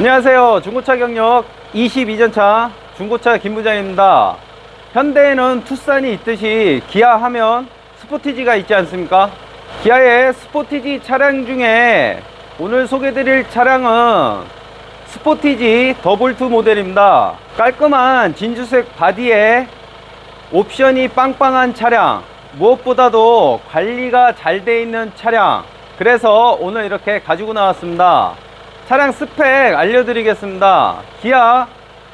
안녕하세요. 중고차 경력 22전차 중고차 김부장입니다. 현대에는 투싼이 있듯이 기아 하면 스포티지가 있지 않습니까? 기아의 스포티지 차량 중에 오늘 소개드릴 차량은 스포티지 더블2 모델입니다. 깔끔한 진주색 바디에 옵션이 빵빵한 차량 무엇보다도 관리가 잘 돼 있는 차량 그래서 오늘 이렇게 가지고 나왔습니다 차량 스펙 알려드리겠습니다. 기아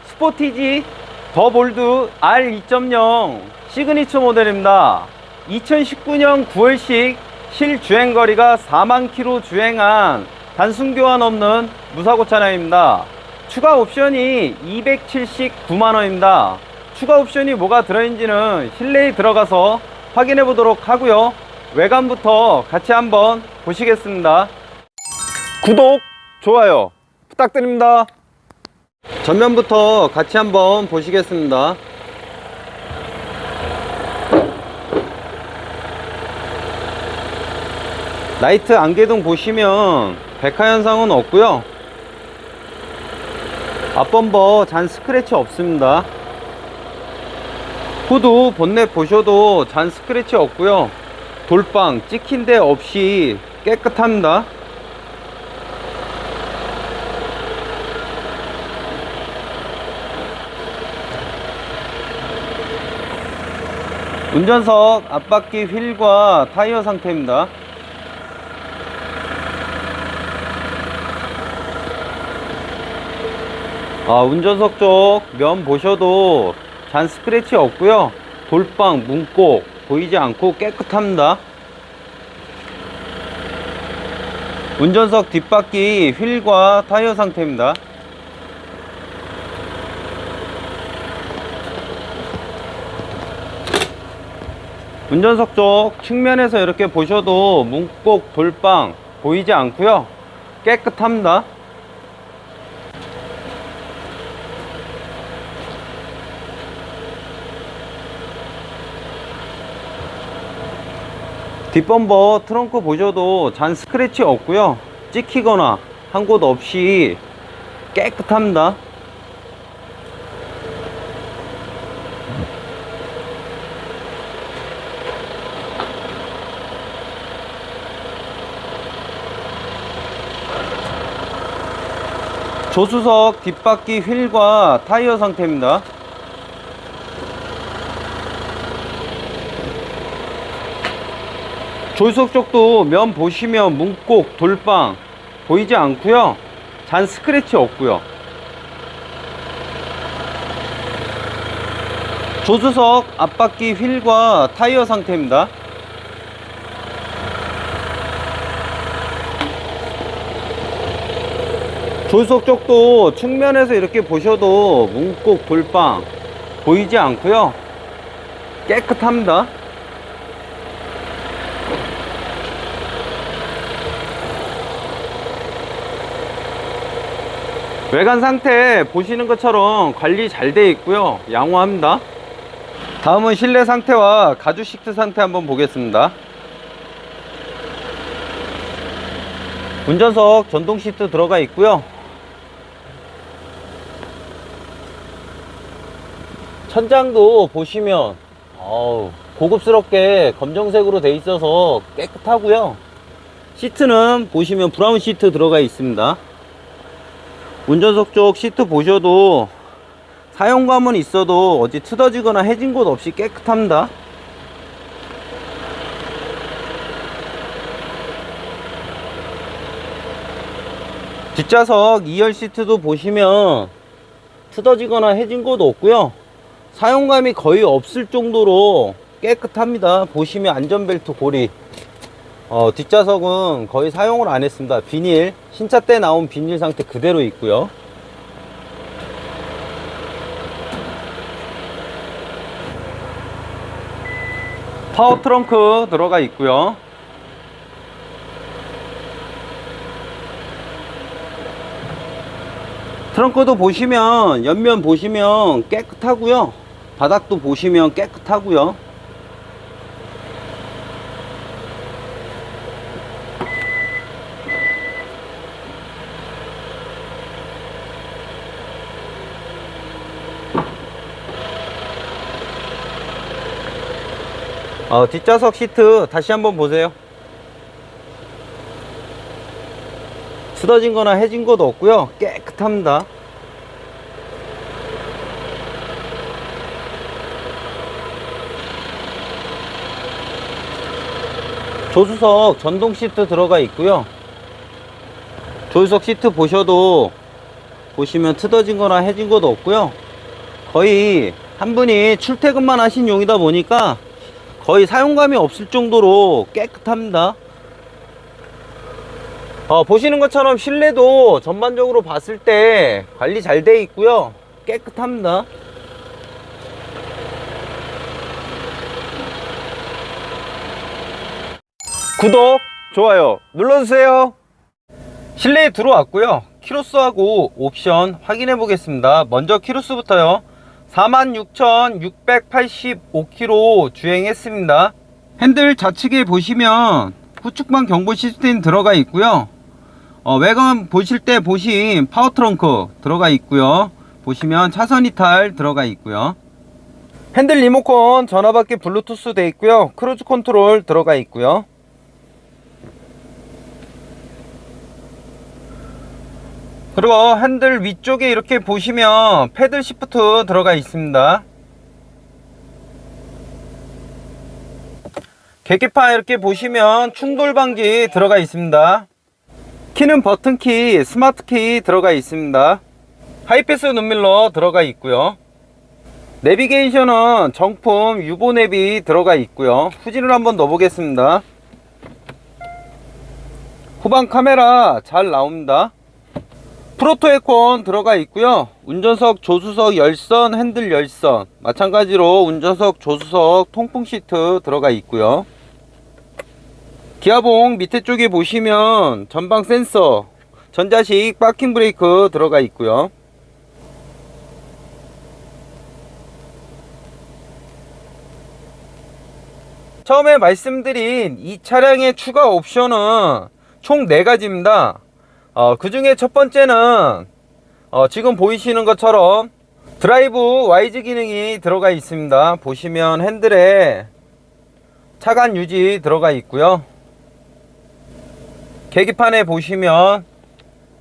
스포티지 더 볼드 R2.0 시그니처 모델입니다. 2019년 9월식 실주행 거리가 4만 킬로 주행한 단순 교환 없는 무사고 차량입니다. 추가 옵션이 279만 원입니다. 추가 옵션이 뭐가 들어있는지는 실내에 들어가서 확인해 보도록 하고요. 외관부터 같이 한번 보시겠습니다. 구독 좋아요. 부탁드립니다. 전면부터 같이 한번 보시겠습니다. 라이트 안개등 보시면 백화 현상은 없고요. 앞범버 잔 스크래치 없습니다. 후드 본넷 보셔도 잔 스크래치 없고요. 돌빵 찍힌 데 없이 깨끗합니다 운전석 앞바퀴 휠과 타이어 상태입니다. 아, 운전석 쪽 면 보셔도 잔 스크래치 없고요. 돌빵 문꼭 보이지 않고 깨끗합니다. 운전석 뒷바퀴 휠과 타이어 상태입니다 운전석 쪽 측면에서 이렇게 보셔도 문꼭 돌빵 보이지 않고요. 깨끗합니다. 뒷범버 트렁크 보셔도 잔 스크래치 없고요. 찍히거나 한 곳 없이 깨끗합니다 조수석 뒷바퀴 휠과 타이어 상태입니다. 조수석 쪽도 면 보시면 문꼭 돌빵 보이지 않고요. 잔 스크래치 없고요. 조수석 앞바퀴 휠과 타이어 상태입니다 조수석 쪽도 측면에서 이렇게 보셔도 문꼭 돌빵 보이지 않고요. 깨끗합니다. 외관 상태 보시는 것처럼 관리 잘 되어 있고요. 양호합니다. 다음은 실내 상태와 가죽 시트 상태 한번 보겠습니다. 운전석 전동 시트 들어가 있고요 천장도 보시면 어우, 고급스럽게 검정색으로 돼 있어서 깨끗하고요. 시트는 보시면 브라운 시트 들어가 있습니다. 운전석 쪽 시트 보셔도 사용감은 있어도 어디 틀어지거나 해진 곳 없이 깨끗합니다. 뒷좌석 2열 시트도 보시면 틀어지거나 해진 곳 없고요 사용감이 거의 없을 정도로 깨끗합니다 보시면 안전벨트 고리 어, 뒷좌석은 거의 사용을 안 했습니다. 비닐, 신차 때 나온 비닐 상태 그대로 있고요. 파워 트렁크 들어가 있고요. 트렁크도 보시면 옆면 보시면 깨끗하고요. 바닥도 보시면 깨끗하고요. 어, 뒷좌석 시트 다시 한번 보세요. 쓰러진 거나 해진 것도 없고요. 깨끗합니다. 조수석 전동 시트 들어가 있고요. 조수석 시트 보셔도 보시면 트어진 거나 해진 것도 없고요. 거의 한 분이 출퇴근만 하신 용이다 보니까 거의 사용감이 없을 정도로 깨끗합니다. 어, 보시는 것처럼 실내도 전반적으로 봤을 때 관리 잘 돼 있고요. 깨끗합니다. 구독, 좋아요 눌러주세요. 실내에 들어왔고요. 키로수하고 옵션 확인해 보겠습니다. 먼저 키로수부터요. 46,685km 주행했습니다. 핸들 좌측에 보시면 후측방 경보 시스템 들어가 있고요. 어, 외관 보실 때 보신 파워 트렁크 들어가 있고요. 보시면 차선 이탈 들어가 있고요. 핸들 리모컨 전화받기 블루투스 돼 있고요. 크루즈 컨트롤 들어가 있고요. 그리고 핸들 위쪽에 이렇게 보시면 패들 시프트 들어가 있습니다. 계기판 이렇게 보시면 충돌 방지 들어가 있습니다. 키는 버튼키, 스마트키 들어가 있습니다. 하이패스 눈밀러 들어가 있고요. 내비게이션은 정품 유보 내비 들어가 있고요. 후진을 한번 넣어 보겠습니다. 후방 카메라 잘 나옵니다. 프로토 에콘 들어가 있고요. 운전석 조수석 열선 핸들 열선. 마찬가지로 운전석 조수석 통풍 시트 들어가 있고요. 기아봉 밑에 쪽에 보시면 전방 센서 전자식 파킹 브레이크 들어가 있고요. 처음에 말씀드린 이 차량의 추가 옵션은 총 4가지입니다 어, 그 중에 첫 번째는 어, 지금 보이시는 것처럼 드라이브 와이즈 기능이 들어가 있습니다. 보시면 핸들에 차간 유지 들어가 있고요. 계기판에 보시면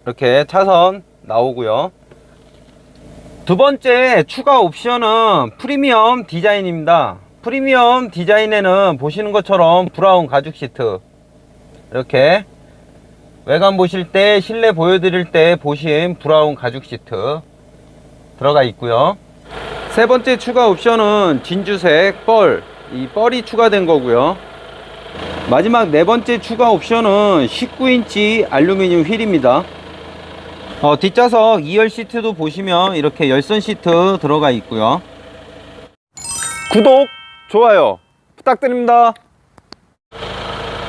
이렇게 차선 나오고요. 두 번째 추가 옵션은 프리미엄 디자인입니다. 프리미엄 디자인에는 보시는 것처럼 브라운 가죽 시트 이렇게 외관 보실 때 실내 보여드릴 때 보신 브라운 가죽 시트 들어가 있고요. 세 번째 추가 옵션은 진주색 뻘, 이 뻘이 추가된 거고요. 마지막 네 번째 추가 옵션은 19인치 알루미늄 휠입니다. 어, 뒷좌석 2열 시트도 보시면 이렇게 열선 시트 들어가 있고요. 구독, 좋아요 부탁드립니다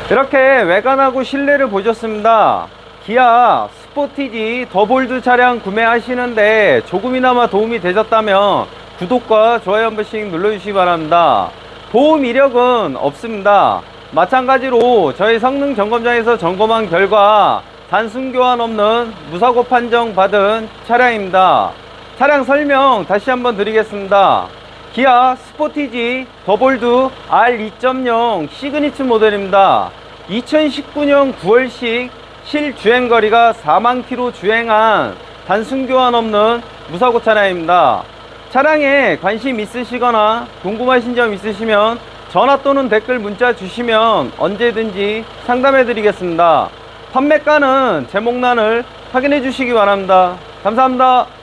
이렇게 외관하고 실내를 보셨습니다. 기아 스포티지 더볼드 차량 구매하시는데 조금이나마 도움이 되셨다면 구독과 좋아요 한 번씩 눌러주시기 바랍니다. 보험 이력은 없습니다. 마찬가지로 저희 성능 점검장에서 점검한 결과 단순 교환 없는 무사고 판정 받은 차량입니다. 차량 설명 다시 한번 드리겠습니다. 기아 스포티지 더볼드 R2.0 시그니처 모델입니다. 2019년 9월식 실주행 거리가 4만 킬로 주행한 단순 교환 없는 무사고 차량입니다. 차량에 관심 있으시거나 궁금하신 점 있으시면 전화 또는 댓글 문자 주시면 언제든지 상담해 드리겠습니다. 판매가는 제목란을 확인해 주시기 바랍니다. 감사합니다.